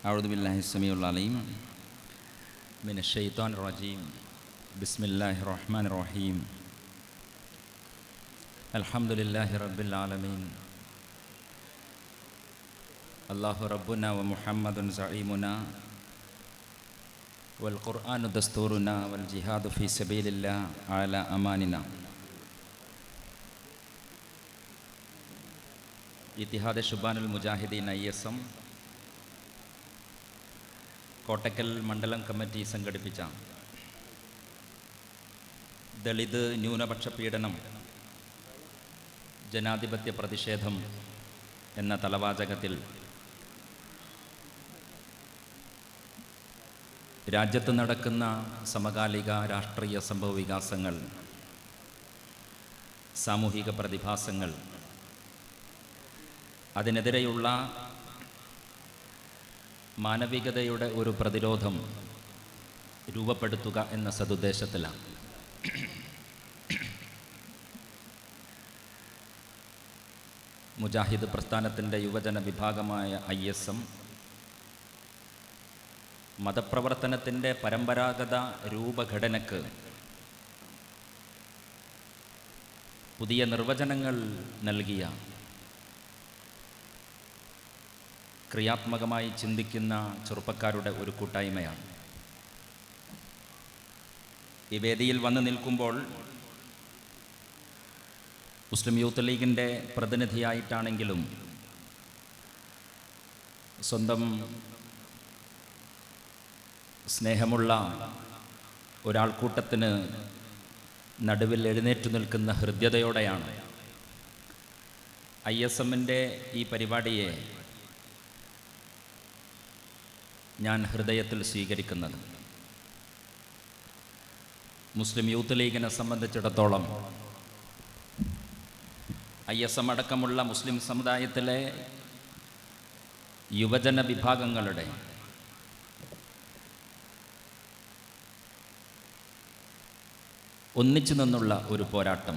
أعوذ بالله السميع العليم من الشيطان الرجيم. بسم الله الرحمن الرحيم. الحمد لله رب العالمين. الله ربنا ومحمد زعيمنا. والقرآن دستورنا والجهاد في سبيل الله على أماننا. إتحاد شبان المجاهدين اي കോട്ടക്കൽ മണ്ഡലം കമ്മിറ്റി സംഘടിപ്പിച്ച ദളിത് ന്യൂനപക്ഷ പീഡനം ജനാധിപത്യ പ്രതിഷേധം എന്ന തലവാചകത്തിൽ രാജ്യത്ത് നടക്കുന്ന സമകാലിക രാഷ്ട്രീയ സംഭവ വികാസങ്ങൾ സാമൂഹിക പ്രതിഭാസങ്ങൾ അതിനെതിരെയുള്ള മാനവികതയുടെ ഒരു പ്രതിരോധം രൂപപ്പെടുത്തുക എന്ന സതുദ്ദേശത്തിലാണ്. മുജാഹിദ് പ്രസ്ഥാനത്തിന്റെ യുവജന വിഭാഗമായ ഐ എസ് എം മതപ്രവർത്തനത്തിന്റെ പരമ്പരാഗത രൂപഘടനക്ക് പുതിയ നിർവചനങ്ങൾ നൽകിയ ക്രിയാത്മകമായി ചിന്തിക്കുന്ന ചെറുപ്പക്കാരുടെ ഒരു കൂട്ടായ്മയാണ്. ഈ വേദിയിൽ വന്ന് നിൽക്കുമ്പോൾ മുസ്ലിം യൂത്ത് ലീഗിന്റെ പ്രതിനിധിയായിട്ടാണെങ്കിലും സ്വന്തം സ്നേഹമുള്ള ഒരാൾക്കൂട്ടത്തിന് നടുവിൽ എഴുന്നേറ്റു നിൽക്കുന്ന ഹൃദ്യതയോടെയാണ് ഐ എസ് എമ്മിന്റെ ഈ പരിപാടിയെ ഞാൻ ഹൃദയത്തിൽ സ്വീകരിക്കുന്നത്. മുസ്ലിം യൂത്ത് ലീഗിനെ സംബന്ധിച്ചിടത്തോളം ഐ എസ് എം അടക്കമുള്ള മുസ്ലിം സമുദായത്തിലെ യുവജന വിഭാഗങ്ങളുടെ ഒന്നിച്ചു നിന്നുള്ള ഒരു പോരാട്ടം.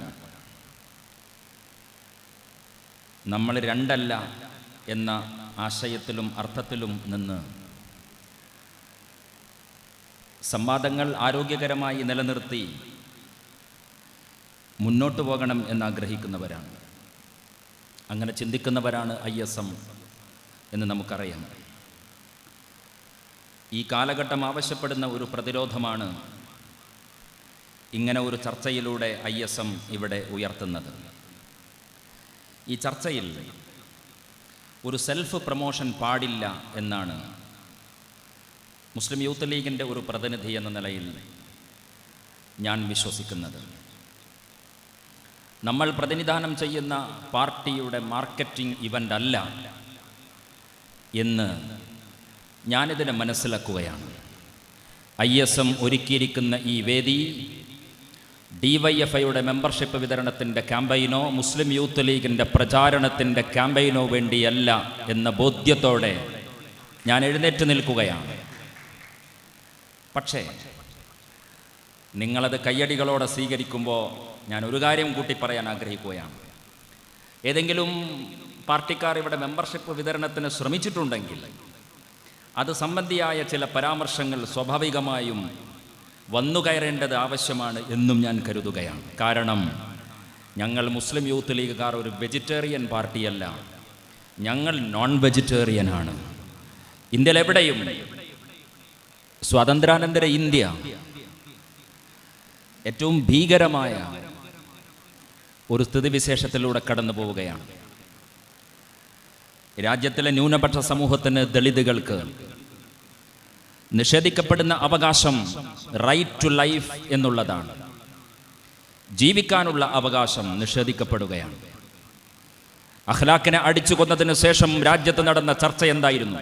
നമ്മൾ രണ്ടല്ല എന്ന ആശയത്തിലും അർത്ഥത്തിലും നിന്ന് സംവാദങ്ങൾ ആരോഗ്യകരമായി നിലനിർത്തി മുന്നോട്ട് പോകണം എന്നാഗ്രഹിക്കുന്നവരാണ്. അങ്ങനെ ചിന്തിക്കുന്നവരാണ് ഐ എസ് എം എന്ന് നമുക്കറിയാം. ഈ കാലഘട്ടം ആവശ്യപ്പെടുന്ന ഒരു പ്രതിരോധമാണ് ഇങ്ങനെ ഒരു ചർച്ചയിലൂടെ ഐ എസ് എം ഇവിടെ ഉയർത്തുന്നത്. ഈ ചർച്ചയിൽ ഒരു സെൽഫ് പ്രമോഷൻ പാടില്ല എന്നാണ് മുസ്ലിം യൂത്ത് ലീഗിന്റെ ഒരു പ്രതിനിധി എന്ന നിലയിൽ ഞാൻ വിശ്വസിക്കുന്നത്. നമ്മൾ പ്രതിനിധാനം ചെയ്യുന്ന പാർട്ടിയുടെ മാർക്കറ്റിംഗ് ഇവന്റ് അല്ല എന്ന് ഞാനിതിനെ മനസ്സിലാക്കുകയാണ്. ഐ എസ് എം ഒരുക്കിയിരിക്കുന്ന ഈ വേദി ഡി വൈ എഫ് ഐയുടെ മെമ്പർഷിപ്പ് വിതരണത്തിന്റെ ക്യാമ്പയിനോ മുസ്ലിം യൂത്ത് ലീഗിന്റെ പ്രചാരണത്തിന്റെ ക്യാമ്പയിനോ വേണ്ടിയല്ല എന്ന ബോധ്യത്തോടെ ഞാൻ എഴുന്നേറ്റ് നിൽക്കുകയാണ്. പക്ഷേ നിങ്ങളത് കയ്യടികളോടെ സ്വീകരിക്കുമ്പോൾ ഞാൻ ഒരു കാര്യം കൂട്ടി പറയാൻ ആഗ്രഹിക്കുകയാണ്. ഏതെങ്കിലും പാർട്ടിക്കാർ ഇവിടെ മെമ്പർഷിപ്പ് വിതരണത്തിന് ശ്രമിച്ചിട്ടുണ്ടെങ്കിൽ അത് സംബന്ധിയായ ചില പരാമർശങ്ങൾ സ്വാഭാവികമായും വന്നു കയറേണ്ടത് ആവശ്യമാണ് എന്നും ഞാൻ കരുതുകയാണ്. കാരണം ഞങ്ങൾ മുസ്ലിം യൂത്ത് ലീഗുകാർ ഒരു വെജിറ്റേറിയൻ പാർട്ടിയല്ല. ഞങ്ങൾ നോൺ വെജിറ്റേറിയനാണ് ആണ്. എവിടെയും സ്വാതന്ത്ര്യാനന്തര ഇന്ത്യ. ഏറ്റവും ഭീകരമായ ഒരു സ്ഥിതിവിശേഷത്തിലൂടെ കടന്നു പോവുകയാണ്. രാജ്യത്തിലെ ന്യൂനപക്ഷ സമൂഹത്തിന് ദളിതുകൾക്ക് നിഷേധിക്കപ്പെടുന്ന അവകാശം റൈറ്റ് ടു ലൈഫ് എന്നുള്ളതാണ്. ജീവിക്കാനുള്ള അവകാശം നിഷേധിക്കപ്പെടുകയാണ്. അഖ്ലാഖിനെ അടിച്ചു കൊന്നതിന് ശേഷം രാജ്യത്ത് നടന്ന ചർച്ച എന്തായിരുന്നു?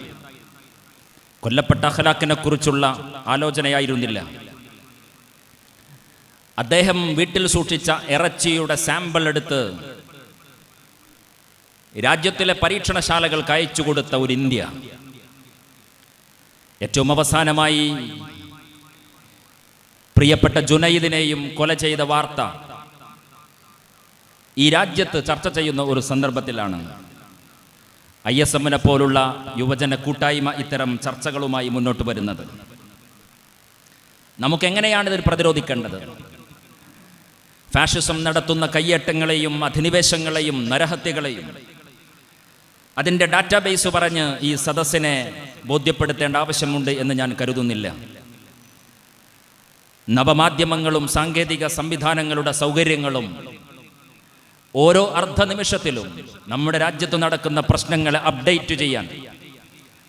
കൊല്ലപ്പെട്ട അഖ്ലാഖിനെ കുറിച്ചുള്ള ആലോചനയായിരുന്നില്ല. അദ്ദേഹം വീട്ടിൽ സൂക്ഷിച്ച ഇറച്ചിയുടെ സാമ്പിൾ എടുത്ത് രാജ്യത്തിലെ പരീക്ഷണശാലകൾക്ക് അയച്ചു കൊടുത്ത ഒരു ഇന്ത്യ. ഏറ്റവും അവസാനമായി പ്രിയപ്പെട്ട ജുനൈദിനെയും കൊല ചെയ്ത വാർത്ത ഈ രാജ്യത്ത് ചർച്ച ചെയ്യുന്ന ഒരു സന്ദർഭത്തിലാണ്. ഐ എസ് എമ്മിനെ പോലുള്ള യുവജന കൂട്ടായ്മ ഇത്തരം ചർച്ചകളുമായി മുന്നോട്ട് വരുന്നത്. നമുക്കെങ്ങനെയാണ് ഇതിൽ പ്രതിരോധിക്കേണ്ടത്? ഫാഷിസം നടത്തുന്ന കയ്യേറ്റങ്ങളെയും അധിനിവേശങ്ങളെയും നരഹത്യകളെയും അതിന്റെ ഡാറ്റാബേസ് പറഞ്ഞ് ഈ സദസ്സിനെ ബോധ്യപ്പെടുത്തേണ്ട ആവശ്യമുണ്ട് എന്ന് ഞാൻ കരുതുന്നില്ല. നവമാധ്യമങ്ങളും സാങ്കേതിക സംവിധാനങ്ങളുടെ സൗകര്യങ്ങളും ഓരോ അർദ്ധനിമിഷത്തിലും നമ്മുടെ രാജ്യത്ത് നടക്കുന്ന പ്രശ്നങ്ങളെ അപ്ഡേറ്റ് ചെയ്യാൻ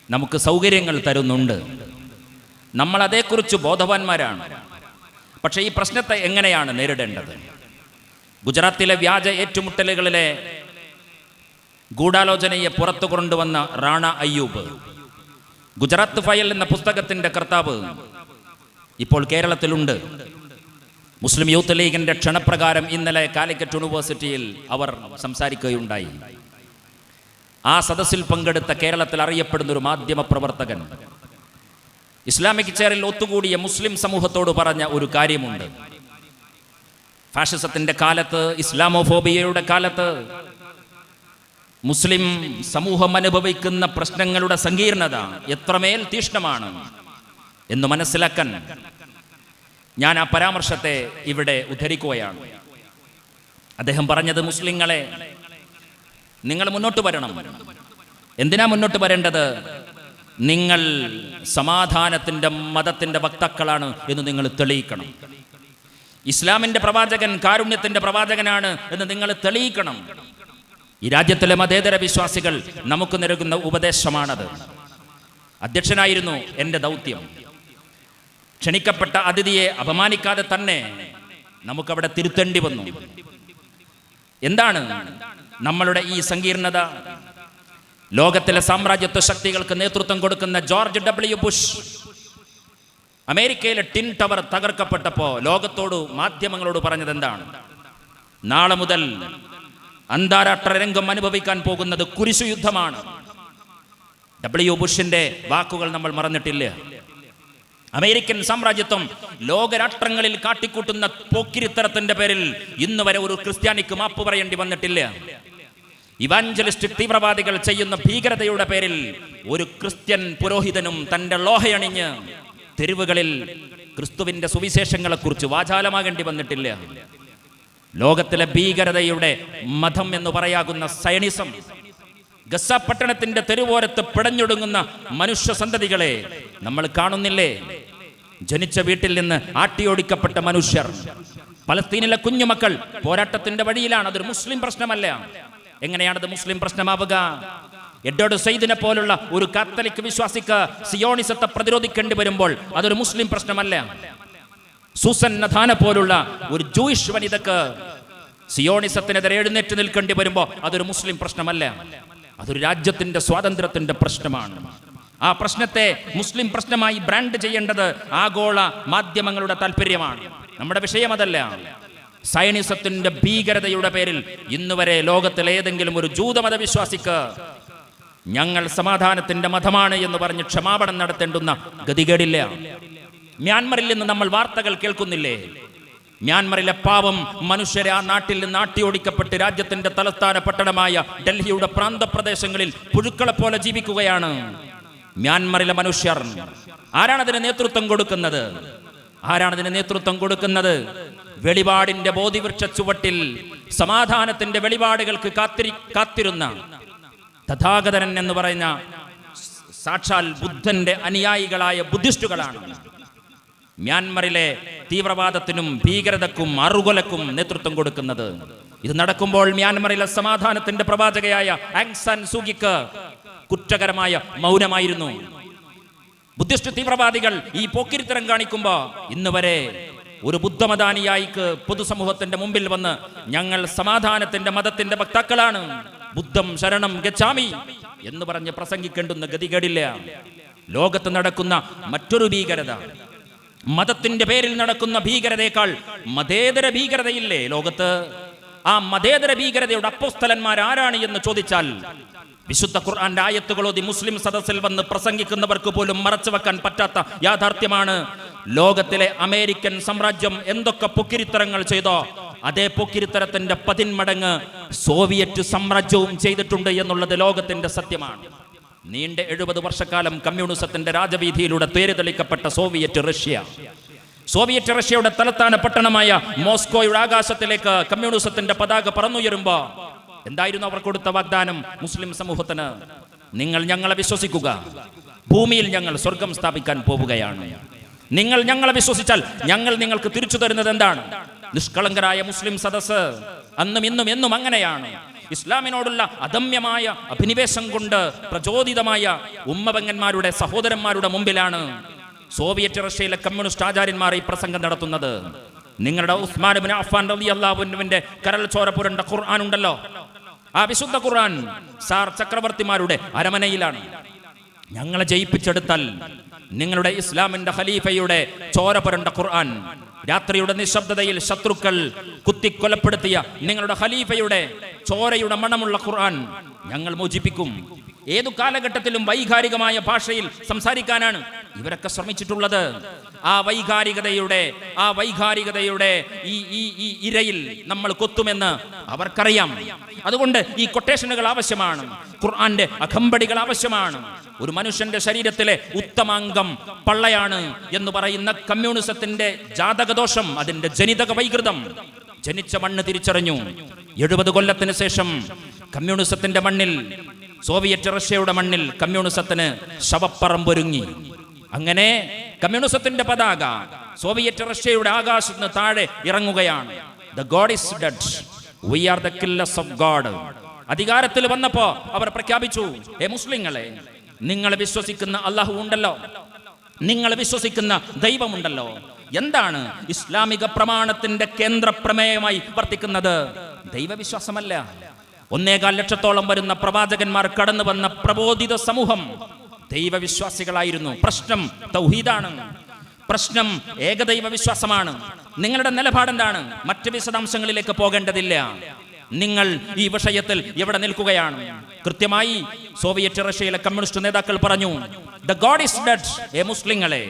നമുക്ക് സൗകര്യങ്ങൾ തരുന്നുണ്ട്. നമ്മൾ അതേക്കുറിച്ച് ബോധവാന്മാരാണ്. പക്ഷേ ഈ പ്രശ്നത്തെ എങ്ങനെയാണ് നേരിടേണ്ടത്? ഗുജറാത്തിലെ വ്യാജ ഏറ്റുമുട്ടലുകളിലെ ഗൂഢാലോചനയെ പുറത്തു കൊണ്ടുവന്ന റാണ അയ്യൂബ് ഗുജറാത്ത് ഫയൽ എന്ന പുസ്തകത്തിന്റെ കർത്താവ് ഇപ്പോൾ കേരളത്തിലുണ്ട്. മുസ്ലിം യൂത്ത് ലീഗിന്റെ ക്ഷണപ്രകാരം ഇന്നലെ കാലിക്കറ്റ് യൂണിവേഴ്സിറ്റിയിൽ അവർ സംസാരിക്കുകയുണ്ടായി. ആ സദസ്സിൽ പങ്കെടുത്ത കേരളത്തിൽ അറിയപ്പെടുന്ന ഒരു മാധ്യമ പ്രവർത്തകൻ. ഇസ്ലാമിക് ചേറിൽ ഒത്തുകൂടിയ മുസ്ലിം സമൂഹത്തോട് പറഞ്ഞ ഒരു കാര്യമുണ്ട്. ഫാഷിസത്തിന്റെ കാലത്ത് ഇസ്ലാമോഫോബിയയുടെ കാലത്ത് മുസ്ലിം സമൂഹം അനുഭവിക്കുന്ന പ്രശ്നങ്ങളുടെ സങ്കീർണത എത്രമേൽ തീഷ്ണമാണ് എന്ന് മനസ്സിലാക്കാൻ ഞാൻ ആ പരാമർശത്തെ ഇവിടെ ഉദ്ധരിക്കുകയാണ്. അദ്ദേഹം പറഞ്ഞത് മുസ്ലിങ്ങളെ നിങ്ങൾ മുന്നോട്ട് വരണം. എന്തിനാ മുന്നോട്ട് വരേണ്ടത്? നിങ്ങൾ സമാധാനത്തിന്റെ മതത്തിന്റെ വക്താക്കളാണ് എന്ന് നിങ്ങൾ തെളിയിക്കണം. ഇസ്ലാമിന്റെ പ്രവാചകൻ കാരുണ്യത്തിന്റെ പ്രവാചകനാണ് എന്ന് നിങ്ങൾ തെളിയിക്കണം. ഈ രാജ്യത്തിലെ മതേതര വിശ്വാസികൾ നമുക്ക് നൽകുന്ന ഉപദേശമാണത്. അധ്യക്ഷനായിരുന്നു എന്റെ ദൗത്യം. ക്ഷണിക്കപ്പെട്ട അതിഥിയെ അപമാനിക്കാതെ തന്നെ നമുക്കവിടെ തിരുത്തേണ്ടി വന്നു. എന്താണ് നമ്മളുടെ ഈ സങ്കീർണത? ലോകത്തിലെ സാമ്രാജ്യത്വ ശക്തികൾക്ക് നേതൃത്വം കൊടുക്കുന്ന ജോർജ് ഡബ്ല്യു ബുഷ് അമേരിക്കയിലെ ടിൻ ടവർ തകർക്കപ്പെട്ടപ്പോൾ ലോകത്തോട് മാധ്യമങ്ങളോട് പറഞ്ഞത് എന്താണ്? നാളെ മുതൽ അന്താരാഷ്ട്ര രംഗം അനുഭവിക്കാൻ പോകുന്നത് കുരിശു യുദ്ധമാണ്. ഡബ്ല്യു ബുഷിന്റെ വാക്കുകൾ നമ്മൾ മറന്നിട്ടില്ല. അമേരിക്കൻ സാമ്രാജ്യത്വം ലോകരാഷ്ട്രങ്ങളിൽ കാട്ടിക്കൂട്ടുന്ന പോക്കിരിത്തരത്തിന്റെ പേരിൽ ഇന്ന് വരെ ഒരു ക്രിസ്ത്യാനിക്ക് മാപ്പ് പറയേണ്ടി വന്നിട്ടില്ല. ഇവാഞ്ചലിസ്റ്റ് തീവ്രവാദികൾ ചെയ്യുന്ന ഭീകരതയുടെ പേരിൽ ഒരു ക്രിസ്ത്യൻ പുരോഹിതനും തന്റെ ലോഹയണിഞ്ഞ് തെരുവുകളിൽ ക്രിസ്തുവിന്റെ സുവിശേഷങ്ങളെക്കുറിച്ച് വാചാലമാകേണ്ടി വന്നിട്ടില്ല. ലോകത്തിലെ ഭീകരതയുടെ മതം എന്ന് പറയാകുന്ന സയണിസം ഗസ പട്ടണത്തിന്റെ തെരുവോരത്ത് പിടഞ്ഞൊടുങ്ങുന്ന മനുഷ്യ സന്തതികളെ നമ്മൾ കാണുന്നില്ലേ? ജനിച്ച വീട്ടിൽ നിന്ന് ആട്ടിയോടിക്കപ്പെട്ട മനുഷ്യർ. പലസ്തീനിലെ കുഞ്ഞുമക്കൾ പോരാട്ടത്തിന്റെ വഴിയിലാണ്. അതൊരു മുസ്ലിം പ്രശ്നമല്ല. എങ്ങനെയാണത് മുസ്ലിം പ്രശ്നമാവുക? എഡ്വേർഡ് സയ്യിദിനെ പോലുള്ള ഒരു കാത്തലിക് വിശ്വാസിക്ക് സിയോണിസത്തെ പ്രതിരോധിക്കേണ്ടി വരുമ്പോൾ അതൊരു മുസ്ലിം പ്രശ്നമല്ല. സൂസൻ നഥാന പോലുള്ള ഒരു ജൂയിഷ് വനിതക്ക് സിയോണിസത്തിനെതിരെ എഴുന്നേറ്റ് നിൽക്കേണ്ടി വരുമ്പോൾ അതൊരു മുസ്ലിം പ്രശ്നമല്ല. അതൊരു രാജ്യത്തിന്റെ സ്വാതന്ത്ര്യത്തിന്റെ പ്രശ്നമാണ്. ആ പ്രശ്നത്തെ മുസ്ലിം പ്രശ്നമായി ബ്രാൻഡ് ചെയ്യേണ്ടത് ആഗോള മാധ്യമങ്ങളുടെ താല്പര്യമാണ്. നമ്മുടെ വിഷയം അതല്ല. സൈനിസത്തിന്റെ ഭീകരതയുടെ പേരിൽ ഇന്നുവരെ ലോകത്തിലെ ഒരു ജൂതമത വിശ്വാസിക്ക് ഞങ്ങൾ സമാധാനത്തിന്റെ മതമാണ് എന്ന് പറഞ്ഞ് ക്ഷമാപണം നടത്തേണ്ടുന്ന ഗതികേടില്ല. മ്യാൻമറിൽ നിന്ന് നമ്മൾ വാർത്തകൾ കേൾക്കുന്നില്ലേ? മ്യാൻമറിലെ പാവം മനുഷ്യരെ ആ നാട്ടിൽ നിന്ന് ആട്ടിയോടിക്കപ്പെട്ട് രാജ്യത്തിന്റെ തലസ്ഥാന പട്ടണമായ ഡൽഹിയുടെ പ്രാന്തപ്രദേശങ്ങളിൽ പുഴുക്കളെ പോലെ ജീവിക്കുകയാണ്. മ്യാൻമറിലെ മനുഷ്യർ. ആരാണ് അതിന് നേതൃത്വം കൊടുക്കുന്നത്? ആരാണ് അതിന് നേതൃത്വം കൊടുക്കുന്നത്? വെളിപാടിന്റെ ബോധിവൃക്ഷ ചുവട്ടിൽ സമാധാനത്തിന്റെ വെളിപാടുകൾക്ക് കാത്തിരി കാത്തിരുന്ന തഥാഗതരൻ എന്ന് പറയുന്ന സാക്ഷാൽ ബുദ്ധന്റെ അനുയായികളായ ബുദ്ധിസ്റ്റുകളാണ്. മ്യാൻമറിലെ തീവ്രവാദത്തിനും ഭീകരതക്കും അറുകൊലക്കും നേതൃത്വം കൊടുക്കുന്നത്. ഇത് നടക്കുമ്പോൾ മ്യാൻമറിലെ സമാധാനത്തിന്റെ പ്രവാചകയായ ആങ്സാൻ സൂകിക്ക് കുറ്റകരമായ മൗനമായിരുന്നു. ബുദ്ധിസ്റ്റ് തീവ്രവാദികൾ ഈ പോക്കിരിത്തരം കാണിക്കുമ്പോൾ ഇന്ന് വരെ ഒരു ബുദ്ധമതാനിയായിക്ക് പൊതുസമൂഹത്തിന്റെ മുമ്പിൽ വന്ന് ഞങ്ങൾ സമാധാനത്തിന്റെ മതത്തിന്റെ വക്താക്കളാണ്. ബുദ്ധം ശരണം ഗച്ഛാമി എന്ന് പറഞ്ഞ് പ്രസംഗിക്കേണ്ടുന്ന ഗതികേടില്ല. ലോകത്ത് നടക്കുന്ന മറ്റൊരു ഭീകരത. മതത്തിന്റെ പേരിൽ നടക്കുന്ന ഭീകരതയേക്കാൾ മതേതര ഭീകരതയില്ലേ ലോകത്ത്? ആ മതേതര ഭീകരതയുടെ അപ്പോസ്തലന്മാർ ആരാണ് എന്ന് ചോദിച്ചാൽ വിശുദ്ധ ഖുർആന്റെ ആയത്തുകളോതി മുസ്ലിം സദസ്സിൽ വന്ന് പ്രസംഗിക്കുന്നവർക്ക് പോലും മറച്ചു വെക്കാൻ പറ്റാത്ത യാഥാർത്ഥ്യമാണ് ലോകത്തിലെ അമേരിക്കൻ സാമ്രാജ്യം എന്തൊക്കെ പൊക്കിരിത്തരങ്ങൾ ചെയ്തോ അതേ പൊക്കിരിത്തരത്തിന്റെ പതിന്മടങ്ങ് സോവിയറ്റ് സാമ്രാജ്യവും ചെയ്തിട്ടുണ്ട് എന്നുള്ളത് ലോകത്തിന്റെ സത്യമാണ്. നീണ്ട എഴുപത് വർഷക്കാലം കമ്മ്യൂണിസത്തിന്റെ രാജവീതിയിലൂടെ തേരുതെളിക്കപ്പെട്ട സോവിയറ്റ് റഷ്യ. സോവിയറ്റ് റഷ്യയുടെ തലസ്ഥാന പട്ടണമായ മോസ്കോയുടെ ആകാശത്തിലേക്ക് കമ്മ്യൂണിസത്തിന്റെ പതാക പറന്നുയരുമ്പോ എന്തായിരുന്നു അവർ കൊടുത്ത വാഗ്ദാനം മുസ്ലിം സമൂഹത്തിന്? നിങ്ങൾ ഞങ്ങളെ വിശ്വസിക്കുക. ഭൂമിയിൽ ഞങ്ങൾ സ്വർഗം സ്ഥാപിക്കാൻ പോവുകയാണ്. നിങ്ങൾ ഞങ്ങളെ വിശ്വസിച്ചാൽ ഞങ്ങൾ നിങ്ങൾക്ക് തിരിച്ചു തരുന്നത് എന്താണ്? നിഷ്കളങ്കരായ മുസ്ലിം സദസ് അന്നും ഇന്നും എന്നും അങ്ങനെയാണ്. ഇസ്ലാമിനോടുള്ള അദമ്യമായ അഭിനിവേശം കൊണ്ട് പ്രചോദിതമായ ഉമ്മപങ്ങന്മാരുടെ സഹോദരന്മാരുടെ മുമ്പിലാണ് സോവിയറ്റ് റഷ്യയിലെ കമ്മ്യൂണിസ്റ്റ് ആചാര്യന്മാർ ഈ പ്രസംഗം നടത്തുന്നത്. നിങ്ങളുടെ ഉസ്മാൻ ബിൻ അഫ്ഫാൻ റളിയല്ലാഹുവിന്റെ കരൾ കരൽ പുരണ്ട ഖുർആൻ ഉണ്ടല്ലോ? ആ വിശുദ്ധ ഖുർആൻ സാർ ചക്രവർത്തിമാരുടെ അരമനയിലാണ്. ഞങ്ങളെ ജയിപ്പിച്ചെടുത്താൽ നിങ്ങളുടെ ഇസ്ലാമിന്റെ ഖലീഫയുടെ ചോര പുരണ്ട ഖുർആൻ രാത്രിയുടെ നിശബ്ദതയിൽ ശത്രുക്കൾ കുത്തിക്കൊലപ്പെടുത്തിയ നിങ്ങളുടെ ഖലീഫയുടെ ചോരയുടെ മണമുള്ള ഖുർആൻ ഞങ്ങൾ മോചിപ്പിക്കും. ഏതു കാലഘട്ടത്തിലും വൈകാരികമായ ഭാഷയിൽ സംസാരിക്കാനാണ് ഇവരൊക്കെ ശ്രമിച്ചിട്ടുള്ളത് ആ വൈകാരികതയുടെ ആ വൈകാരികതയുടെ ഈ ഈ ഈ ഇരയിൽ നമ്മൾ കൊത്തുമെന്ന് അവർക്കറിയാം. അതുകൊണ്ട് ഈ കൊട്ടേഷനുകൾ ആവശ്യമാണ് ഖുർആന്റെ അകമ്പടികൾ ആവശ്യമാണ്. ഒരു മനുഷ്യന്റെ ശരീരത്തിലെ ഉത്തമാംഗം പള്ളയാണ് എന്ന് പറയുന്ന കമ്മ്യൂണിസത്തിന്റെ ജാതകദോഷം അതിന്റെ ജനിതക വൈകൃതം. ജനിച്ച മണ്ണ് തിരിച്ചറിഞ്ഞു. എഴുപത് കൊല്ലത്തിന് ശേഷം കമ്മ്യൂണിസത്തിന്റെ മണ്ണിൽ സോവിയറ്റ് റഷ്യയുടെ മണ്ണിൽ കമ്മ്യൂണിസത്തിന് ശവപ്പറമ്പൊരുങ്ങി. അങ്ങനെ കമ്മ്യൂണിസത്തിന്റെ പതാക സോവിയറ്റ് റഷ്യയുടെ ആകാശത്ത് നിന്ന് താഴെ ഇറങ്ങുകയാണ്. God we are the of God അധികാരത്തിൽ വന്നപ്പോ അവർ പ്രഖ്യാപിച്ചു ഏ മുസ്ലിങ്ങളെ നിങ്ങൾ വിശ്വസിക്കുന്ന അള്ളാഹു ഉണ്ടല്ലോ. നിങ്ങൾ വിശ്വസിക്കുന്ന ദൈവമുണ്ടല്ലോ. എന്താണ് ഇസ്ലാമിക പ്രമാണത്തിന്റെ കേന്ദ്ര പ്രമേയമായി വർത്തിക്കുന്നത്? ദൈവവിശ്വാസമല്ല. ഒന്നേകാൽ ലക്ഷത്തോളം വരുന്ന പ്രവാചകന്മാർ കടന്നു വന്ന പ്രബോധിത സമൂഹം ദൈവവിശ്വാസികളായിരുന്നു. പ്രശ്നം തൗഹീദാണ്. പ്രശ്നം ഏകദൈവ വിശ്വാസമാണ് നിങ്ങളുടെ നിലപാടെന്താണ് മറ്റ് വിശദാംശങ്ങളിലേക്ക് പോകേണ്ടതില്ല. നിങ്ങൾ ഈ വിഷയത്തിൽ എവിടെ നിൽക്കുകയാണ്? കൃത്യമായി സോവിയറ്റ് റഷ്യയിലെ കമ്മ്യൂണിസ്റ്റ് നേതാക്കൾ പറഞ്ഞു ദ ഗോഡ് ഇസ് ഡെഡ് എ മുസ്ലിങ്ങളെ.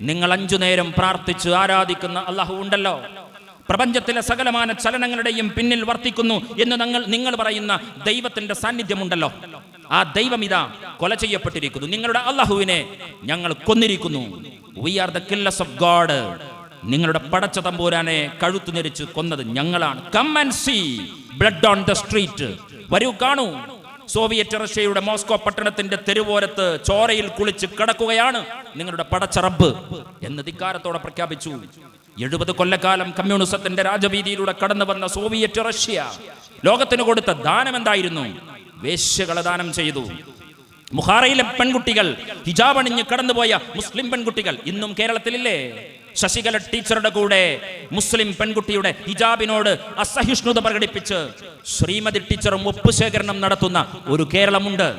നിങ്ങൾ അഞ്ചു നേരം പ്രാർത്ഥിച്ച് ആരാധിക്കുന്ന അള്ളാഹു ഉണ്ടല്ലോ. പ്രപഞ്ചത്തിലെ സകലമാന ചലനങ്ങളുടെയും പിന്നിൽ വർത്തിക്കുന്നു എന്ന് നിങ്ങൾ നിങ്ങൾ പറയുന്ന ദൈവത്തിന്റെ സാന്നിധ്യമുണ്ടല്ലോ. ആ ദൈവം ഇതാ കൊല ചെയ്യപ്പെട്ടിരിക്കുന്നു. നിങ്ങളുടെ അള്ളാഹുവിനെ ഞങ്ങൾ കൊന്നിരിക്കുന്നു. We are the killers of God നിങ്ങളുടെ പടച്ച തമ്പൂരാനെ കഴുത്തു നെരിച്ച് കൊന്നത് ഞങ്ങളാണ്. Come and see blood on the street വരൂ കാണൂ. സോവിയറ്റ് റഷ്യയുടെ മോസ്കോ പട്ടണത്തിന്റെ തെരുവോരത്ത് ചോരയിൽ കുളിച്ച് കിടക്കുകയാണ് നിങ്ങളുടെ പടച്ചറബ് എന്ന് ധിക്കാരത്തോടെ പ്രഖ്യാപിച്ചു. എഴുപത് കൊല്ലക്കാലം കമ്മ്യൂണിസത്തിന്റെ രാജവീതിയിലൂടെ കടന്നു വന്ന സോവിയറ്റ് റഷ്യ ലോകത്തിന് കൊടുത്ത ദാനം എന്തായിരുന്നു വേശ്യകളെ ദാനം ചെയ്തു. മുഹാറയിലെ പെൺകുട്ടികൾ ഹിജാബ് അണിഞ്ഞ് കടന്നുപോയ മുസ്ലിം പെൺകുട്ടികൾ ഇന്നും കേരളത്തിലില്ലേ? ശശികല ടീച്ചറുടെ കൂടെ മുസ്ലിം പെൺകുട്ടിയുടെ ഹിജാബിനോട് അസഹിഷ്ണുത പ്രകടിപ്പിച്ച് ശ്രീമതി ടീച്ചറും ഒപ്പുശേഖരണം നടത്തുന്ന ഒരു കേരളമുണ്ട്.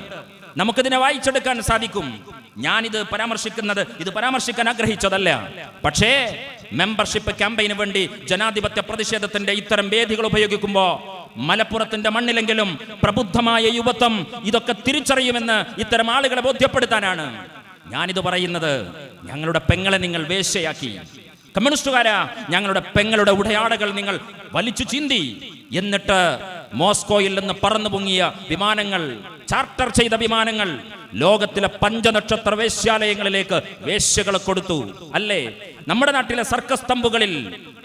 നമുക്കിതിനെ വായിച്ചെടുക്കാൻ സാധിക്കും. ഞാനിത് പരാമർശിക്കുന്നത് ഇത് പരാമർശിക്കാൻ ആഗ്രഹിച്ചതല്ല. പക്ഷേ മെമ്പർഷിപ്പ് ക്യാമ്പയിന് വേണ്ടി ജനാധിപത്യ പ്രതിഷേധത്തിന്റെ ഇത്തരം വേദികൾ ഉപയോഗിക്കുമ്പോൾ മലപ്പുറത്തിന്റെ മണ്ണിലെങ്കിലും പ്രബുദ്ധമായ യുവത്വം ഇതൊക്കെ തിരിച്ചറിയുമെന്ന് ഇത്തരം ആളുകളെ ബോധ്യപ്പെടുത്താനാണ്. ഞാനിത് പറയുന്നത് ഞങ്ങളുടെ പെങ്ങളെ നിങ്ങൾ വേശയാക്കി കമ്മ്യൂണിസ്റ്റുകാരാ ഞങ്ങളുടെ പെങ്ങളുടെ ഉടയാടകൾ നിങ്ങൾ വലിച്ചു ചിന്തി. എന്നിട്ട് മോസ്കോയിൽ നിന്ന് പറന്നു പൊങ്ങിയ വിമാനങ്ങൾ ചാർട്ടർ ചെയ്ത വിമാനങ്ങൾ ലോകത്തിലെ പഞ്ചനക്ഷത്ര വേശ്യാലയങ്ങളിലേക്ക് വേശ്യകളെ കൊടുത്തു. അല്ലേ? നമ്മുടെ നാട്ടിലെ സർക്കസ് തമ്പുകളിൽ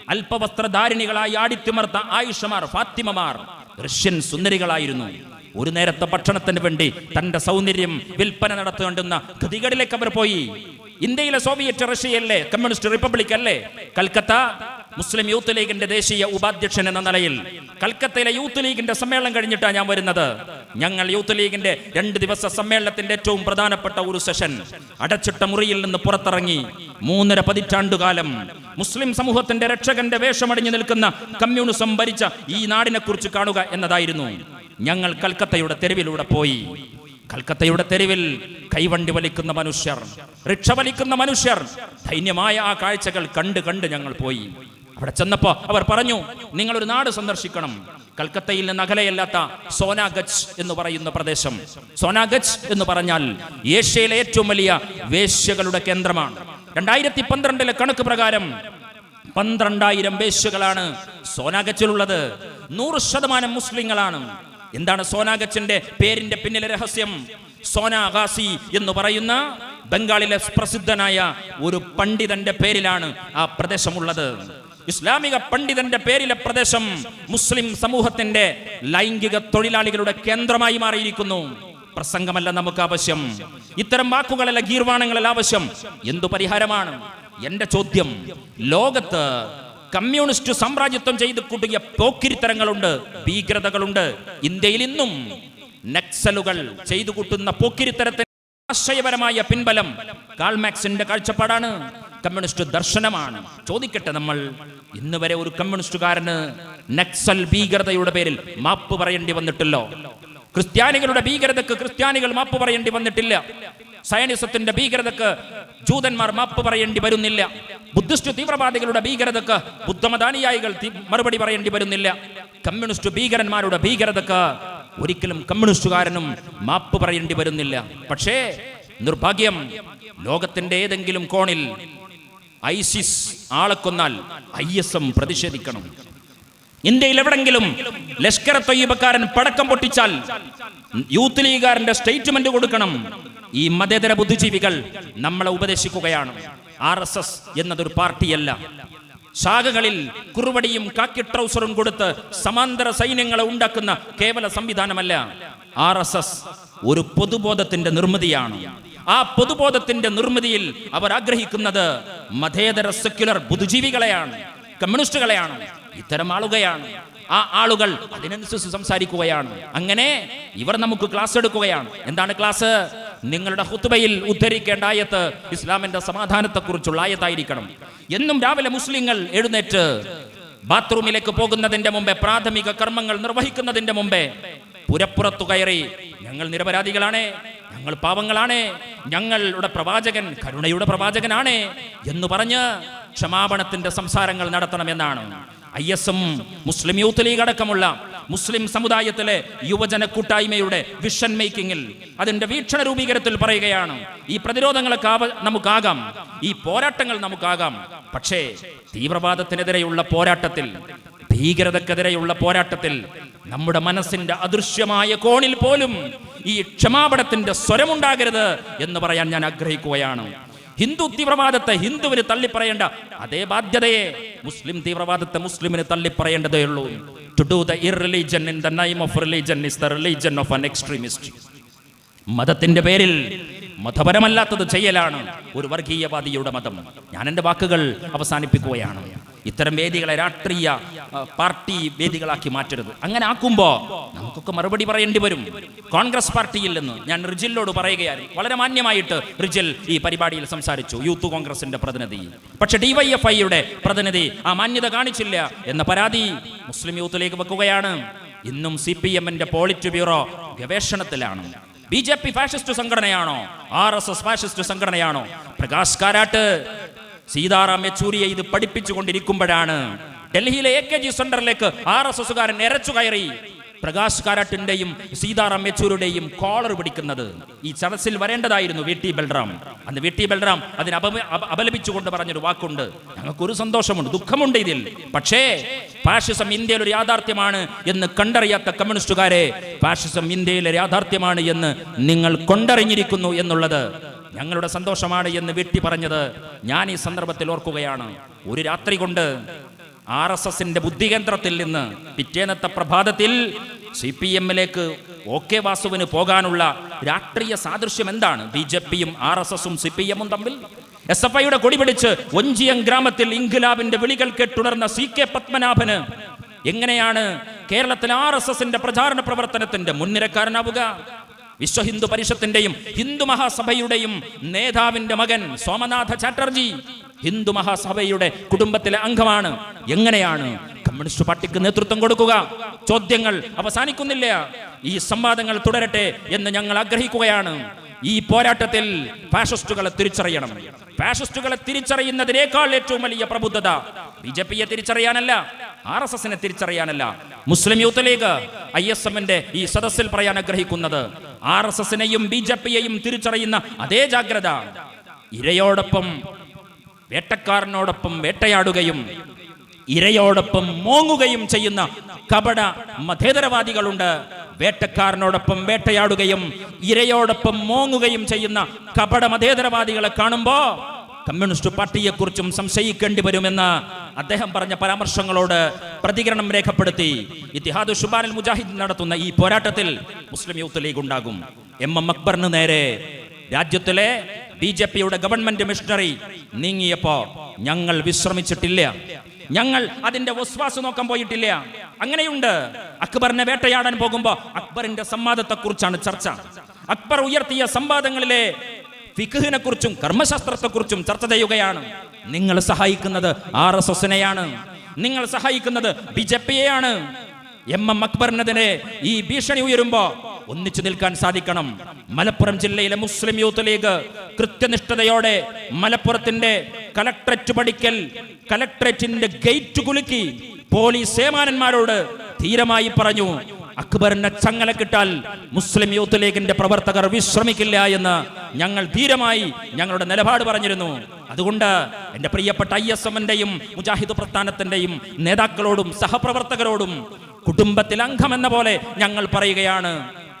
അല്പവസ്ത്രധാരിണികളായി ആടിത്തിമർത്ത ആയുഷമാർ ഫാത്തിമമാർ റഷ്യൻ സുന്ദരികളായിരുന്നു. ഒരു നേരത്തെ ഭക്ഷണത്തിന് വേണ്ടി തന്റെ സൗന്ദര്യം വിൽപ്പന നടത്തേണ്ടുന്ന ഗതികളിലേക്ക് അവർ പോയി. ഇന്ത്യയിലെ സോവിയറ്റ് റഷ്യയല്ലേ? കമ്മ്യൂണിസ്റ്റ് റിപ്പബ്ലിക് അല്ലേ കൽക്കത്ത മുസ്ലിം യൂത്ത് ലീഗിന്റെ ദേശീയ ഉപാധ്യക്ഷൻ എന്ന നിലയിൽ കൽക്കത്തയിലെ യൂത്ത് ലീഗിന്റെ സമ്മേളനം കഴിഞ്ഞിട്ടാണ് ഞാൻ വരുന്നത്. ഞങ്ങൾ യൂത്ത് ലീഗിന്റെ രണ്ട് ദിവസ സമ്മേളനത്തിന്റെ ഏറ്റവും പ്രധാനപ്പെട്ട ഒരു സെഷൻ അടച്ചിട്ട മുറിയിൽ നിന്ന് പുറത്തിറങ്ങി മൂന്നര പതിറ്റാണ്ടുകാലം മുസ്ലിം സമൂഹത്തിന്റെ രക്ഷകന്റെ വേഷമടിഞ്ഞു നിൽക്കുന്ന കമ്മ്യൂണിസം ഭരിച്ച ഈ നാടിനെ കുറിച്ച് കാണുക എന്നതായിരുന്നു. ഞങ്ങൾ കൽക്കത്തയുടെ തെരുവിലൂടെ പോയി. കൽക്കത്തയുടെ തെരുവിൽ കൈവണ്ടി വലിക്കുന്ന മനുഷ്യർ റിക്ഷ വലിക്കുന്ന മനുഷ്യർ ധൈന്യമായ ആ കാഴ്ചകൾ കണ്ട് കണ്ട് ഞങ്ങൾ പോയി. അവിടെ ചെന്നപ്പോ അവർ പറഞ്ഞു നിങ്ങൾ ഒരു നാട് സന്ദർശിക്കണം. കൽക്കത്തയിൽ നിന്ന് അകലെയല്ലാത്ത സോനാഗച്ച് എന്ന് പറയുന്ന പ്രദേശം. സോനാഗച്ച് എന്ന് പറഞ്ഞാൽ ഏഷ്യയിലെ ഏറ്റവും വലിയ വേശ്യകളുടെ കേന്ദ്രമാണ്. രണ്ടായിരത്തി പന്ത്രണ്ടിലെ കണക്ക് പ്രകാരം പന്ത്രണ്ടായിരം വേശ്യകളാണ് സോനാഗച്ചിലുള്ളത്. നൂറ് ശതമാനം മുസ്ലിങ്ങളാണ്. എന്താണ് സോനാഗച്ചിന്റെ പേരിന്റെ പിന്നിലെ രഹസ്യം? സോനാഗാസി എന്ന് പറയുന്ന ബംഗാളിലെ പ്രസിദ്ധനായ ഒരു പണ്ഡിതന്റെ പേരിലാണ് ആ പ്രദേശമുള്ളത്. ഇസ്ലാമിക പണ്ഡിതന്റെ പേരിലെ പ്രദേശം മുസ്ലിം സമൂഹത്തിന്റെ ലൈംഗിക തൊഴിലാളികളുടെ കേന്ദ്രമായി മാറിയിരിക്കുന്നു. പ്രസംഗമല്ല നമുക്ക് ആവശ്യം. ഇത്തരം വാക്കുകളല്ല ഗീർവാണങ്ങളല്ല ആവശ്യം. എന്തു പരിഹാരമാണ്? എന്റെ ചോദ്യം ലോകത്ത് കമ്മ്യൂണിസ്റ്റ് സാമ്രാജ്യത്വം ചെയ്ത് കൂട്ടിയ പോക്കിരിത്തരങ്ങളുണ്ട് ഭീകരതകളുണ്ട്. ഇന്ത്യയിൽ ഇന്നും നക്സലുകൾ ചെയ്തു കൂട്ടുന്ന പോക്കിരിത്തരത്തിന് ആശയപരമായ പിൻബലം. കാൾമാക്സിന്റെ കാഴ്ചപ്പാടാണ്. കമ്മ്യൂണിസ്റ്റ് ദർശനമാണ്. ചോദിക്കട്ടെ നമ്മൾ ഇന്ന് വരെ ഒരു കമ്മ്യൂണിസ്റ്റുകാരന് നക്സൽ ഭീകരതയുടെ പേരിൽ മാപ്പ് പറയേണ്ടി വന്നിട്ടല്ലോ? ക്രിസ്ത്യാനികളുടെ ഭീകരതക്ക് ക്രിസ്ത്യാനികൾ മാപ്പ് പറയേണ്ടി വന്നിട്ടില്ല. സയനിസത്തിന്റെ ഭീകരതക്ക് ജൂതന്മാർ മാപ്പ് പറയേണ്ടി വരുന്നില്ല. ബുദ്ധിസ്റ്റ് തീവ്രവാദികളുടെ ഭീകരതക്ക് ബുദ്ധമതാനുയായികൾ മറുപടി പറയേണ്ടി വരുന്നില്ല. കമ്മ്യൂണിസ്റ്റ് ഭീകരന്മാരുടെ ഭീകരതക്ക് ഒരിക്കലും കമ്മ്യൂണിസ്റ്റുകാരനും മാപ്പ് പറയേണ്ടി വരുന്നില്ല. പക്ഷേ നിർഭാഗ്യം ലോകത്തിന്റെ ഏതെങ്കിലും കോണിൽ ഐസിസ് ആളെ കൊന്നാൽ ഐ എസ് എം പ്രതിഷേധിക്കണം. ഇന്ത്യയിൽ എവിടെങ്കിലും ലഷ്കർ തൊയ്യബക്കാരൻ പടക്കം പൊട്ടിച്ചാൽ യൂത്ത് ലീഗുകാരന്റെ സ്റ്റേറ്റ്മെന്റ് കൊടുക്കണം. ഈ മതേതര ബുദ്ധിജീവികൾ നമ്മളെ ഉപദേശിക്കുകയാണ്. ആർ എസ് എസ് എന്നതൊരു പാർട്ടിയല്ല. ശാഖകളിൽ കുറുവടിയും കാക്കി ട്രൗസറും കൊടുത്ത് സമാന്തര സൈന്യങ്ങളെ ഉണ്ടാക്കുന്ന കേവല സംവിധാനമല്ല. ആർ ഒരു പൊതുബോധത്തിന്റെ നിർമ്മിതിയാണ്. ആ പൊതുബോധത്തിന്റെ നിർമ്മിതിയിൽ അവർ ആഗ്രഹിക്കുന്നത് മതേതര സെക്യുലർ ബുദ്ധിജീവികളെയാണ് കമ്മ്യൂണിസ്റ്റുകളെയാണ് ഇത്തരം ആളുകയാണ് ആ ആളുകൾ അതിനനുസരിച്ച് സംസാരിക്കുകയാണ്. അങ്ങനെ ഇവർ നമുക്ക് ക്ലാസ് എടുക്കുകയാണ്. എന്താണ് ക്ലാസ്? നിങ്ങളുടെ ഹുത്തുബയിൽ ഉദ്ധരിക്കേണ്ട ആയത്ത് ഇസ്ലാമിന്റെ സമാധാനത്തെക്കുറിച്ചുള്ള ആയത്തായിരിക്കണം. എന്നും രാവിലെ മുസ്ലിങ്ങൾ എഴുന്നേറ്റ് ബാത്റൂമിലേക്ക് പോകുന്നതിന്റെ മുമ്പേ പ്രാഥമിക കർമ്മങ്ങൾ നിർവഹിക്കുന്നതിന്റെ മുമ്പേ പുരപ്പുറത്തു കയറി ഞങ്ങൾ നിരപരാധികളാണ്. ഞങ്ങൾ പാവങ്ങളാണ്. ഞങ്ങളുടെ പ്രവാചകൻ കരുണയുടെ പ്രവാചകനാണ് എന്ന് പറഞ്ഞ് ക്ഷമാപണത്തിന്റെ സംസാരങ്ങൾ നടത്തണമെന്നാണ്. I S M Muslim Youth League അടക്കമുള്ള മുസ്ലിം സമുദായത്തിലെ യുവജന കൂട്ടായ്മയുടെ വിഷൻ മേക്കിങ്ങിൽ അതിന്റെ വീക്ഷണ രൂപീകരണത്തിൽ പറയുകയാണ്. ഈ പ്രതിരോധങ്ങളൊക്കെ നമുക്കാകാം. ഈ പോരാട്ടങ്ങൾ നമുക്കാകാം. പക്ഷേ തീവ്രവാദത്തിനെതിരെയുള്ള പോരാട്ടത്തിൽ ഭീകരതക്കെതിരെയുള്ള പോരാട്ടത്തിൽ നമ്മുടെ മനസ്സിന്റെ അദൃശ്യമായ കോണിൽ പോലും ഈ ക്ഷമാപണത്തിന്റെ സ്വരമുണ്ടാകരുത് എന്ന് പറയാൻ ഞാൻ ആഗ്രഹിക്കുകയാണ്. ഹിന്ദു തീവ്രവാദത്തെ ഹിന്ദുവിന് തള്ളിപ്പറയേണ്ട അതേ ബാധ്യതയെ മുസ്ലിം തീവ്രവാദത്തെ മുസ്ലിമിന് തള്ളിപ്പറയേണ്ടതേ ഉള്ളൂ. To do the irreligion in the name of religion is the religion of an extremist മതത്തിന്റെ പേരിൽ മതപരമല്ലാത്തത് ചെയ്യലാണ് ഒരു വർഗീയവാദിയുടെ മതം. ഞാൻ എന്റെ വാക്കുകൾ അവസാനിപ്പിക്കുകയാണ്. ഇത്തരം വേദികളെ രാഷ്ട്രീയ പാർട്ടി വേദികളാക്കി മാറ്റരുത്. അങ്ങനെ ആക്കുമ്പോൾ നമുക്കൊക്കെ മറുപടി പറയേണ്ടി വരും. കോൺഗ്രസ് പാർട്ടിയിൽ നിന്ന് ഞാൻ റിജിലിനോട് പറയുകയായി വളരെ മാന്യമായിട്ട് റിജിൽ ഈ പരിപാടിയിൽ സംസാരിച്ചു. യൂത്ത് കോൺഗ്രസിന്റെ പ്രതിനിധി. പക്ഷെ ഡിവൈഎഫ്ഐയുടെ പ്രതിനിധി ആ മാന്യത കാണിച്ചില്ല എന്ന പരാതി മുസ്ലിം യൂത്തിലേക്ക് വെക്കുകയാണ്. ഇന്നും സി പി എമ്മിന്റെ പോളിറ്റ് ബ്യൂറോ ഗവേഷണത്തിലാണ്. ബി ജെ പി ഫാഷിസ്റ്റ് സംഘടനയാണോ? ആർ എസ് എസ് ഫാഷിസ്റ്റ് സംഘടനയാണോ? പ്രകാശ് കാരാട്ട് സീതാറാം യെച്ചൂരിയെ ഇത് പഠിപ്പിച്ചു കൊണ്ടിരിക്കുമ്പോഴാണ് ഡൽഹിയിലെ എ കെ ജി സെന്ററിലേക്ക് ആർ എസ് എസുകാരൻ എരച്ചു കയറി. പ്രകാശ് കാരാട്ടിന്റെയും സീതാറാം യെച്ചൂരുടെയും കോളർ പിടിക്കുന്നത് ഈ ചടസിൽ വരേണ്ടതായിരുന്നു വി ടി ബൽറാം. അന്ന് വി ടി ബൽറാം അതിന് അപ- അപലപിച്ചുകൊണ്ട് പറഞ്ഞൊരു വാക്കുണ്ട്. ഞങ്ങൾക്കൊരു സന്തോഷമുണ്ട് ദുഃഖമുണ്ട് ഇതിൽ. പക്ഷേ ഫാഷിസം ഇന്ത്യയിൽ ഒരു യാഥാർത്ഥ്യമാണ് എന്ന് കണ്ടറിയാത്ത കമ്മ്യൂണിസ്റ്റുകാരെ ഫാഷിസം ഇന്ത്യയിലെ യാഥാർത്ഥ്യമാണ് എന്ന് നിങ്ങൾ കൊണ്ടറിഞ്ഞിരിക്കുന്നു എന്നുള്ളത് ഞങ്ങളുടെ സന്തോഷമാണ് എന്ന് വെട്ടി പറഞ്ഞത് ഞാൻ ഈ സന്ദർഭത്തിൽ ഓർക്കുകയാണ്. ഒരു രാത്രി കൊണ്ട് ആർ എസ് എസിന്റെ ബുദ്ധികേന്ദ്രത്തിൽ നിന്ന് പിറ്റേന്നത്തെ പ്രഭാതത്തിൽ സി പി എമ്മിലേക്ക് ഒ കെ വാസുവിന് പോകാനുള്ള രാഷ്ട്രീയ സാദൃശ്യം എന്താണ്? ബി ജെ പിയും ആർ എസ് എസും സി പി എമ്മും തമ്മിൽ? എസ് എഫ് ഐയുടെ കൊടി പിടിച്ച് ഒഞ്ചിയം ഗ്രാമത്തിൽ ഇൻഖിലാബിന്റെ വിളികൾ കേട്ടുണർന്ന സി കെ പത്മനാഭന് എങ്ങനെയാണ് കേരളത്തിൽ ആർ എസ് എസിന്റെ പ്രചാരണ പ്രവർത്തനത്തിന്റെ മുൻനിരക്കാരനാവുക? വിശ്വ ഹിന്ദു പരിഷത്തിന്റെയും ഹിന്ദു മഹാസഭയുടെയും നേതാവിന്റെ മകൻ സോമനാഥ ചാറ്റർജി ഹിന്ദു മഹാസഭയുടെ കുടുംബത്തിലെ അംഗമാണ്. എങ്ങനെയാണ്? കമ്മ്യൂണിസ്റ്റ് പാർട്ടിക്ക് നേതൃത്വം കൊടുക്കുക. ചോദ്യങ്ങൾ അവസാനിക്കുന്നില്ല. ഈ സംവാദങ്ങൾ തുടരട്ടെ എന്ന് ഞങ്ങൾ ആഗ്രഹിക്കുകയാണ്. ഈ പോരാട്ടത്തിൽ ഫാഷിസ്റ്റുകളെ തിരിച്ചറിയണം. ഫാഷിസ്റ്റുകളെ തിരിച്ചറിയുന്നതിനേക്കാൾ ഏറ്റവും വലിയ പ്രബുദ്ധത ബി ജെ പിയെ തിരിച്ചറിയാനല്ല ആർ എസ് എസിനെ തിരിച്ചറിയാനല്ല Muslim Youth League I S എമ്മിന്റെ ഈ സദസ്സിൽ പറയാൻ ആഗ്രഹിക്കുന്നത് ആർ എസ് എസിനെയും ബി ജെ പിയെയും തിരിച്ചറിയുന്ന അതേ ജാഗ്രത. ഇരയോടൊപ്പം വേട്ടക്കാരനോടൊപ്പം വേട്ടയാടുകയും ഇരയോടൊപ്പം മോങ്ങുകയും ചെയ്യുന്ന കപട മതേതരവാദികളുണ്ട്. വേട്ടക്കാരനോടൊപ്പം വേട്ടയാടുകയും ഇരയോടൊപ്പം മോങ്ങുകയും ചെയ്യുന്ന കപട മതേതരവാദികളെ കാണുമ്പോ കമ്മ്യൂണിസ്റ്റ് പാർട്ടിയെക്കുറിച്ചും സംശയിക്കേണ്ടി വരുമെന്ന് അദ്ദേഹം പറഞ്ഞ പരാമർശങ്ങളോട് പ്രതികരണം രേഖപ്പെടുത്തി. ഇത്തിഹാദ് ഷുബാനിൽ മുജാഹിദ് നടത്തുന്ന ഈ പോരാട്ടത്തിൽ മുസ്ലിം യൂത്ത് ലീഗ് ഉണ്ടാകും. എം എം അക്ബറിന് നേരെ രാജ്യത്തിലെ ബി ജെ പിയുടെ ഗവൺമെന്റ് മിഷണറി നീങ്ങിയപ്പോ ഞങ്ങൾ വിശ്രമിച്ചിട്ടില്ല. ഞങ്ങൾ അതിന്റെ വസ്വാസ് നോക്കാൻ പോയിട്ടില്ല. അങ്ങനെയുണ്ട്. അക്ബറിനെ വേട്ടയാടാൻ പോകുമ്പോ അക്ബറിന്റെ സംവാദത്തെ കുറിച്ചാണ് ചർച്ച. അക്ബർ ഉയർത്തിയ സംവാദങ്ങളിലെ ഫിഖിനെ കുറിച്ചും കർമ്മശാസ്ത്രത്തെ കുറിച്ചും ചർച്ച ചെയ്യുകയാണ്. നിങ്ങൾ സഹായിക്കുന്നത് ആർ എസ് എസിനെയാണ് നിങ്ങൾ സഹായിക്കുന്നത് ബി ജെ പിയെയാണ് എം എം അക്ബറിനെതിരെ ഈ ഭീഷണി ഉയരുമ്പോ ഒന്നിച്ചു നിൽക്കാൻ സാധിക്കണം. മലപ്പുറം ജില്ലയിലെ മുസ്ലിം യൂത്ത് ലീഗ് കൃത്യനിഷ്ഠതയോടെ മലപ്പുറത്തിന്റെ കലക്ട്രേറ്റ് പഠിക്കൽ കലക്ട്രേറ്റിന്റെ ഗേറ്റ് കുലുക്കി പോലീസ് സേമാനന്മാരോട് ധീരമായി പറഞ്ഞു. അക്ബറിന്റെ ചങ്ങല കിട്ടാൽ മുസ്ലിം യൂത്ത് ലീഗിന്റെ പ്രവർത്തകർ വിശ്രമിക്കില്ല എന്ന് ഞങ്ങൾ ധീരമായി ഞങ്ങളുടെ നിലപാട് പറഞ്ഞിരുന്നു. അതുകൊണ്ട് എന്റെ പ്രിയപ്പെട്ട ഐ എസ് എമ്മിന്റെയും മുജാഹിദ് പ്രസ്ഥാനത്തിന്റെയും നേതാക്കളോടും സഹപ്രവർത്തകരോടും കുടുംബത്തിൽ അംഗമെന്ന പോലെ ഞങ്ങൾ പറയുകയാണ്.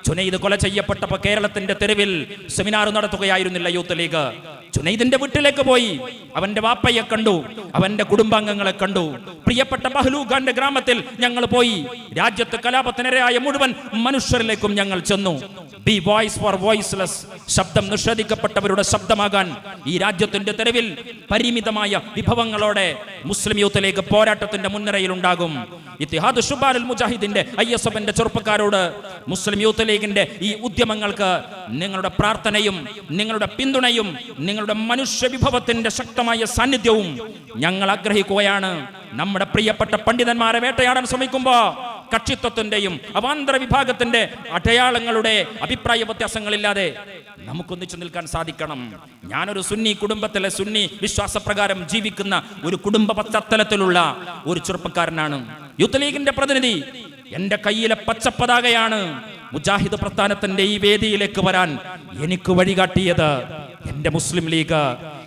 ചുനൈദ് കൊല ചെയ്യപ്പെട്ടപ്പോൾ കേരളത്തിന്റെ തെരുവിൽ സെമിനാർ നടത്തുകയായിരുന്നില്ല യൂത്ത് ലീഗ്. ചുനൈദിന്റെ വീട്ടിലേക്ക് പോയി. അവന്റെ വാപ്പയെ കണ്ടു. അവന്റെ കുടുംബാംഗങ്ങളെ കണ്ടു. പ്രിയപ്പെട്ട ബഹ്ലൂഖാന്റെ ഗ്രാമത്തിൽ ഞങ്ങൾ പോയി. രാജ്യത്ത് കലാപത്തിനിരയായ മുഴുവൻ മനുഷ്യരിലേക്കും ഞങ്ങൾ ചെന്നു. ബി വോയിസ് ഫോർ വോയിസ്ലെസ് ശബ്ദം നിഷേധിക്കപ്പെട്ടവരുടെ ശബ്ദമാകാൻ ഈ രാജ്യത്തിന്റെ തെരുവിൽ പരിമിതമായ വിഭവങ്ങളോടെ മുസ്ലിം യൂത്തിലേക്ക് പോരാട്ടത്തിന്റെ മുൻനിരയിൽ ഉണ്ടാകും ഇത്തിഹാദ് ഷുബാനുൽ മുജാഹിദിന്റെ ഐ എസ് എഫിന്റെ ചെറുപ്പക്കാരോട് മുസ്ലിം യൂത്ത് ലീഗിന്റെ ഈ ഉദ്യമങ്ങൾക്ക് നിങ്ങളുടെ പ്രാർത്ഥനയും നിങ്ങളുടെ പിന്തുണയും നിങ്ങളുടെ മനുഷ്യ വിഭവത്തിന്റെ ശക്തമായ സാന്നിധ്യവും ഞങ്ങൾ ആഗ്രഹിക്കുകയാണ്. നമ്മുടെ പ്രിയപ്പെട്ട പണ്ഡിതന്മാരെ വേട്ടയാടാൻ ശ്രമിക്കുമ്പോ കക്ഷിത്വത്തിന്റെയും അവാന്തര വിഭാഗത്തിന്റെ അടയാളങ്ങളുടെ അഭിപ്രായ വ്യത്യാസങ്ങളില്ലാതെ നമുക്കൊന്നിച്ചു നിൽക്കാൻ സാധിക്കണം. ഞാനൊരു സുന്നി കുടുംബത്തിലെ സുന്നി വിശ്വാസപ്രകാരം ജീവിക്കുന്ന ഒരു കുടുംബ പശ്ചാത്തലത്തിലുള്ള ഒരു ചെറുപ്പക്കാരനാണ്. യൂത്ത് ലീഗിന്റെ പ്രതിനിധി. എന്റെ കയ്യിലെ പച്ചപ്പതാകയാണ് മുജാഹിദ് പ്രസ്ഥാനത്തിന്റെ ഈ വേദിയിലേക്ക് വരാൻ എനിക്ക് വഴികാട്ടിയത് എന്റെ മുസ്ലിം ലീഗ്.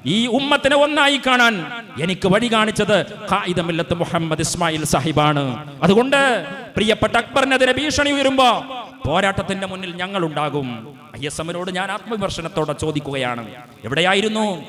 ഈ ഉമ്മത്തിനെ ഒന്നായി കാണാൻ എനിക്ക് വഴി കാണിച്ചത് ഖായിദമില്ലത്ത് മുഹമ്മദ് ഇസ്മായിൽ സാഹിബാണ്. അതുകൊണ്ട് പ്രിയപ്പെട്ട അക്ബറിനെതിരെ ഭീഷണി ഉയരുമ്പോ പോരാട്ടത്തിന്റെ മുന്നിൽ ഞങ്ങൾ ഉണ്ടാകും ഐ എസ് എമ്മിനോട് ഞാൻ ആത്മവിമർശനത്തോടെ ചോദിക്കുകയാണ്. എവിടെയായിരുന്നു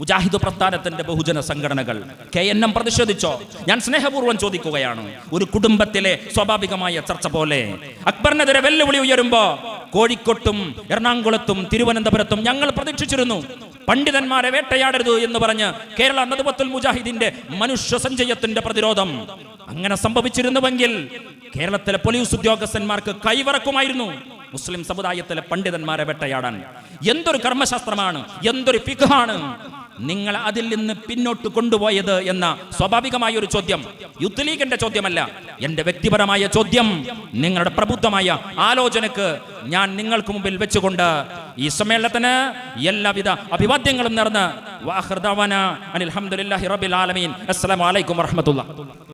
മുജാഹിദ് പ്രസ്ഥാനത്തിന്റെ ബഹുജന സംഘടനകൾ? കെ എൻ എം പ്രതിഷേധിച്ചോ? ഞാൻ സ്നേഹപൂർവം ചോദിക്കുകയാണ്. ഒരു കുടുംബത്തിലെ സ്വാഭാവികമായ ചർച്ച പോലെ അക്ബറിനെതിരെ വെല്ലുവിളി ഉയരുമ്പോ കോഴിക്കോട്ടും എറണാകുളത്തും തിരുവനന്തപുരത്തും ഞങ്ങൾ പ്രതീക്ഷിച്ചിരുന്നു. പണ്ഡിതന്മാരെ വേട്ടയാടരുത് എന്ന് പറഞ്ഞ് കേരള നദുപത്തുൽ മുജാഹിദിന്റെ മനുഷ്യ സഞ്ചയത്തിന്റെ പ്രതിരോധം. അങ്ങനെ സംഭവിച്ചിരുന്നുവെങ്കിൽ കേരളത്തിലെ പോലീസ് ഉദ്യോഗസ്ഥന്മാർക്ക് കൈവറക്കുമായിരുന്നു മുസ്ലിം സമുദായത്തിലെ പണ്ഡിതന്മാരെ വേട്ടയാടാൻ. എന്തൊരു കർമ്മശാസ്ത്രമാണ് എന്തൊരു ഫിഖാണ്. നിങ്ങൾ അതിൽ നിന്ന് പിന്നോട്ട് കൊണ്ടുപോയത് എന്ന സ്വാഭാവികമായ ഒരു ചോദ്യം. യുദ്ധ ലീഗിന്റെ ചോദ്യമല്ല എന്റെ വ്യക്തിപരമായ ചോദ്യം. നിങ്ങളുടെ പ്രബുദ്ധമായ ആലോചനക്ക് ഞാൻ നിങ്ങൾക്ക് മുമ്പിൽ വെച്ചുകൊണ്ട് ഈ സമ്മേളനത്തിന് എല്ലാവിധ അഭിവാദ്യങ്ങളും നേർന്ന് ഹംദുലില്ലാഹി റബ്ബിൽ ആലമീൻ. അസ്സലാമു അലൈക്കും വറഹ്മത്തുള്ളാഹി.